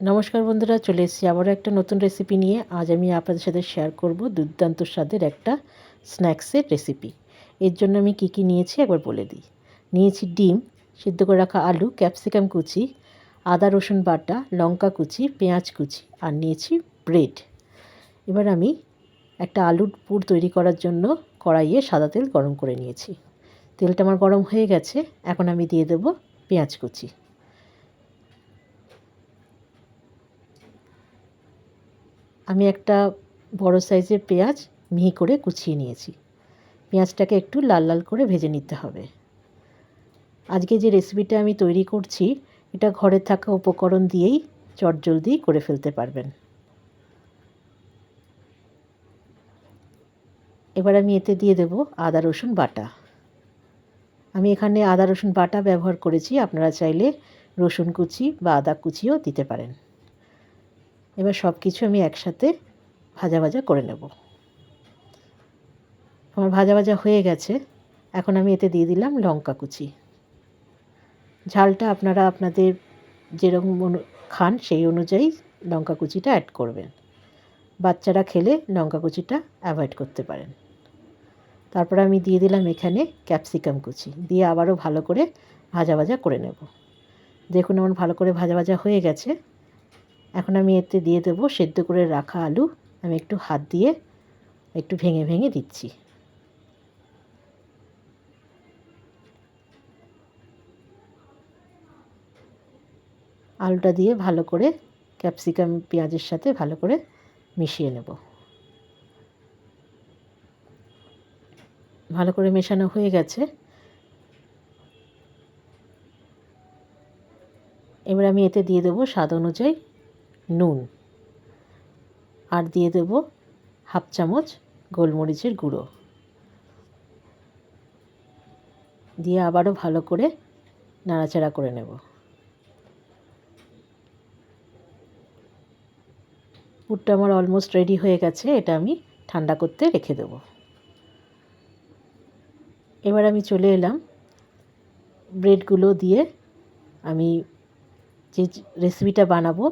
নমস্কার বন্ধুরা, চলে এসেছি আবারও একটা নতুন রেসিপি নিয়ে। আজ আমি আপনাদের সাথে শেয়ার করব দুর্দান্ত স্বাদের একটা স্ন্যাক্সের রেসিপি এর জন্য আমি কি কি নিয়েছি একবার বলে দিই। নিয়েছি ডিম, সিদ্ধ করে রাখা আলু ক্যাপসিকাম কুচি, আদা রসুন বাটা, লঙ্কা কুচি, পেঁয়াজ কুচি আর নিয়েছি ব্রেড এবার আমি একটা আলুর পুর তৈরি করার জন্য কড়াইয়ে সাদা তেল গরম করে নিয়েছি। তেলটা আমার গরম হয়ে গেছে, এখন আমি দিয়ে দেবো পেঁয়াজ কুচি। আমি একটা বড় সাইজের পেঁয়াজ মিহি করে কুচিয়ে নিয়েছি। পেঁয়াজটাকে একটু লাল লাল করে ভেজে নিতে হবে। আজকে যে রেসিপিটা আমি তৈরি করছি, এটা ঘরে থাকা উপকরণ দিয়েই চটজলদি করে ফেলতে পারবেন। এবার আমি এতে দিয়ে দেব আদা, রসুন বাটা। আমি এখানে আদা, রসুন বাটা ব্যবহার করেছি, আপনারা চাইলে রসুন কুচি বা আদা কুচিও দিতে পারেন। এবার সব কিছু আমি একসাথে ভাজা ভাজা করে নেব। আমার ভাজা ভাজা হয়ে গেছে। এখন আমি এতে দিয়ে দিলাম লঙ্কা কুচি। ঝালটা আপনারা আপনাদের যেরকম খান সেই অনুযায়ী লঙ্কা কুচিটা অ্যাড করবেন। বাচ্চারা খেলে লঙ্কা কুচিটা অ্যাভয়েড করতে পারেন। তারপর আমি দিয়ে দিলাম এখানে ক্যাপসিকাম কুচি। দিয়ে আবারও ভালো করে ভাজা ভাজা করে নেব। দেখুন আমার ভালো করে ভাজা ভাজা হয়ে গেছে। এখন আমি এতে দিয়ে দেবো সেদ্ধ করে রাখা আলু। আমি একটু হাত দিয়ে একটু ভেঙে ভেঙে দিচ্ছি। আলুটা দিয়ে ভালো করে ক্যাপসিকাম, পেঁয়াজের সাথে ভালো করে মিশিয়ে নেব। ভালো করে মেশানো হয়ে গেছে। এবার আমি এতে দিয়ে দেবো স্বাদ অনুযায়ী নুন। আর দিয়ে দেব হাফ চামচ গোলমরিচের গুঁড়ো। দিয়ে আবারও ভালো করে নাড়াচাড়া করে নেব। পুরটা আমার অলমোস্ট রেডি হয়ে গেছে, এটা আমি ঠান্ডা করতে রেখে দেব। এবার আমি চলে এলাম ব্রেডগুলো দিয়ে আমি যে রেসিপিটা বানাবো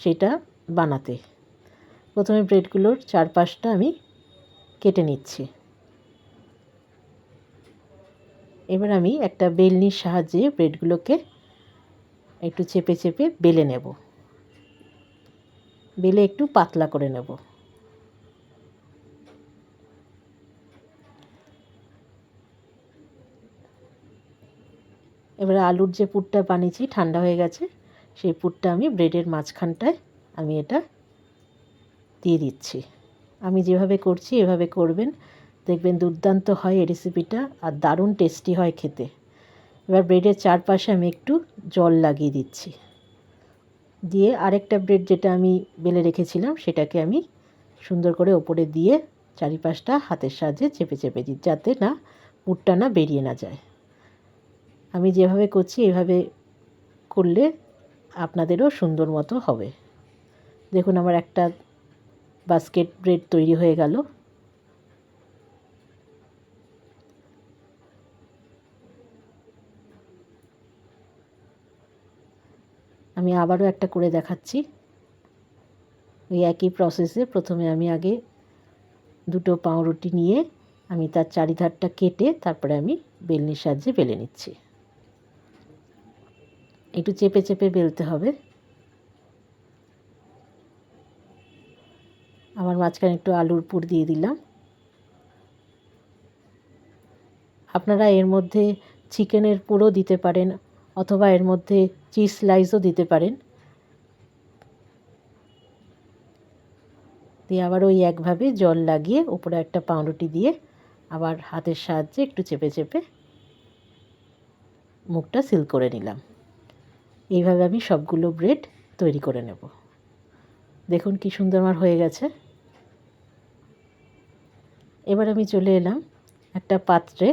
সেটা বানাতে। প্রথমে ব্রেডগুলোর চারপাশটা আমি কেটে নিচ্ছি। এবার আমি একটা বেলনির সাহায্যে ব্রেডগুলোকে একটু চেপে চেপে বেলে নেব। বেলে একটু পাতলা করে নেব। এবারে আলুর যে পুরটা বানিয়েছি, ঠান্ডা হয়ে গেছে সেই পুরটা আমি ব্রেডের মাঝখানটায় আমি এটা দিয়ে দিচ্ছি। আমি যেভাবে করছি, এভাবে করবেন। দেখবেন দুর্দান্ত হয় এই রেসিপিটা আর দারুণ টেস্টি হয় খেতে। এবার ব্রেডের চারপাশে আমি একটু জল লাগিয়ে দিচ্ছি। দিয়ে আরেকটা ব্রেড যেটা আমি বেলে রেখেছিলাম, সেটাকে আমি সুন্দর করে ওপরে দিয়ে চারিপাশটা হাতের সাহায্যে চেপে চেপে দিই, যাতে না পুরটা না বেরিয়ে না যায়। আমি যেভাবে করছি, এভাবে করলে আপনাদেরও সুন্দর মতো হবে। দেখুন আমার একটা বাস্কেট ব্রেড তৈরি হয়ে গেল। আমি আবারও একটা করে দেখাচ্ছি। ওই একই প্রসেসে প্রথমে আমি আগে দুটো পাউরুটি নিয়ে আমি তার চারিধারটা কেটে তারপরে আমি বেলনির সাহায্যে বেলে নিচ্ছি। একটু চেপে চেপে বেলতে হবে। আমার মাঝখানে একটু আলুর পুর দিয়ে দিলাম। আপনারা এর মধ্যে চিকেনের পুরও দিতে পারেন অথবা এর মধ্যে চিজ স্লাইসও দিতে পারেন। দিয়ে আবার ওই একভাবে জল লাগিয়ে উপরে একটা পাউরুটি দিয়ে আবার হাতের সাহায্যে একটু চেপে চেপে মুখটা সিল করে নিলাম। এইভাবে আমি সবগুলো ব্রেড তৈরি করে নেব। দেখুন কি সুন্দর আমার হয়ে গেছে। এবার আমি চলে এলাম একটা পাত্রে।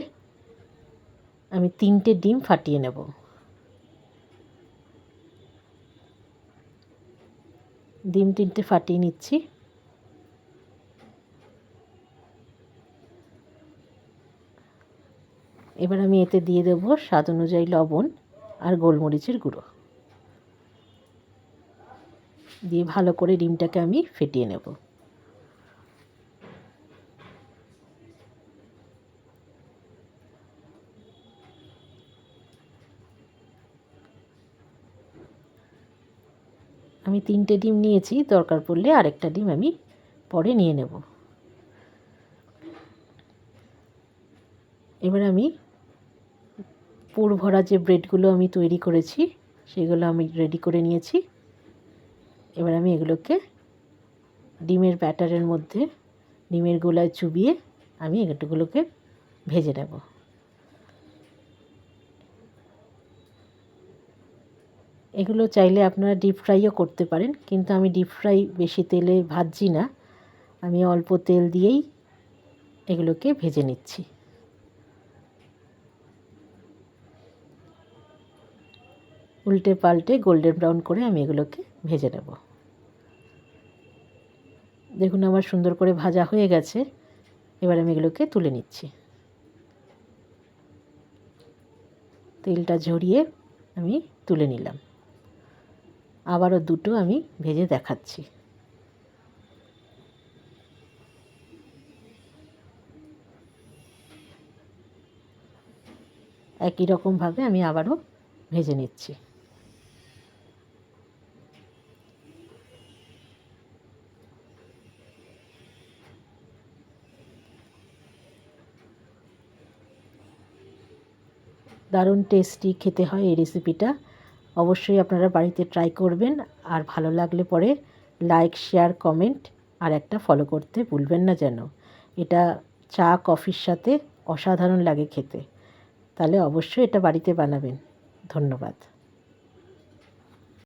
আমি তিনটে ডিম ফাটিয়ে নেব। ডিম তিনটে ফাটিয়ে নিচ্ছি। এবার আমি এতে দিয়ে দেবো স্বাদ অনুযায়ী লবণ আর গোলমরিচের গুঁড়ো। দিয়ে ভালো করে ডিমটাকে আমি ফেটিয়ে নেব। আমি তিনটে ডিম নিয়েছি, দরকার পড়লে আরেকটা ডিম আমি পরে নিয়ে নেব। এবার আমি পুর ভরা যে ব্রেডগুলো আমি তৈরি করেছি, সেগুলো আমি রেডি করে নিয়েছি। এবার আমি এগুলোকে ডিমের ব্যাটারের মধ্যে, ডিমের গোলায় চুবিয়ে আমি এগুলোকে ভেজে নেব। এগুলো চাইলে আপনারা ডিপ ফ্রাইও করতে পারেন, কিন্তু আমি ডিপ ফ্রাই বেশি তেলে ভাজছি না। আমি অল্প তেল দিয়েই এগুলোকে ভেজে নিচ্ছি। উল্টে পাল্টে গোল্ডেন ব্রাউন করে আমি এগুলোকে ভেজে নেব। দেখুন আমার সুন্দর করে ভাজা হয়ে গেছে। এবার আমি এগুলোকে তুলে নিচ্ছি। তেলটা ঝরিয়ে আমি তুলে নিলাম। আবারও দুটো আমি ভেজে দেখাচ্ছি। একই রকমভাবে আমি আবারও ভেজে নিচ্ছি। দারুণ টেস্টি খেতে হয় এই রেসিপিটা অবশ্যই আপনারা বাড়িতে ট্রাই করবেন। আর ভালো লাগলে পরে লাইক শেয়ার কমেন্ট আর একটা ফলো করতে ভুলবেন না যেন। এটা চা কফির সাথে অসাধারণ লাগে খেতে। তাহলে অবশ্যই এটা বাড়িতে বানাবেন। ধন্যবাদ।